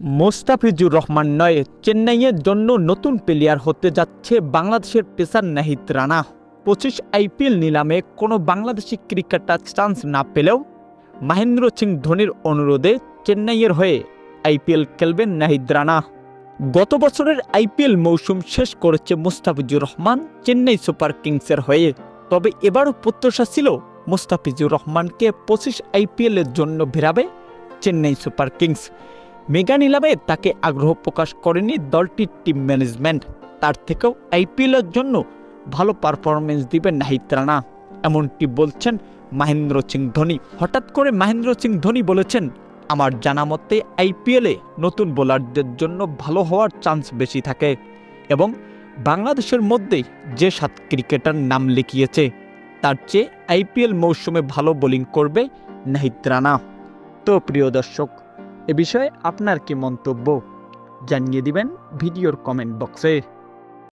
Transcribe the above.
মোস্তাফিজুর রহমান নয় চেন্নাইয়ের জন্য নতুন প্লেয়ার হতে যাচ্ছে বাংলাদেশের পেসার নাহিদ রানা। পঁচিশ আইপিএল নিলামে কোনো বাংলাদেশি ক্রিকেটার চান্স না পেলেও মহেন্দ্র সিং ধোনির অনুরোধে চেন্নাইয়ের হয়ে আইপিএল খেলবেন নাহিদ রানা। গত বছরের আইপিএল মৌসুম শেষ করেছে মুস্তাফিজুর রহমান চেন্নাই সুপার কিংসের হয়ে। তবে এবারও প্রত্যাশা ছিল মুস্তাফিজুর রহমানকে পঁচিশ আইপিএলের জন্য ভেরাবে চেন্নাই সুপার কিংস। মেগা নিলামে তাকে আগ্রহ প্রকাশ করেনি দলটির টিম ম্যানেজমেন্ট তার থেকেও আইপিএলের জন্য ভালো পারফরমেন্স দিবে নাহিদ রানা। এমনটি বলছেন মাহেন্দ্র সিং ধোনি। হঠাৎ করে মাহেন্দ্র সিং ধোনি বলেছেন, আমার জানা মতে আইপিএলে নতুন বোলারদের জন্য ভালো হওয়ার চান্স বেশি থাকে। এবং বাংলাদেশের মধ্যে যে সাত ক্রিকেটার নাম লিখিয়েছে, তার চেয়ে আইপিএল মৌসুমে ভালো বোলিং করবে নাহিদ রানা। তো প্রিয় দর্শক এ বিষয়ে আপনার কি মন্তব্য? জানিয়ে দিবেন ভিডিওর কমেন্ট বক্সে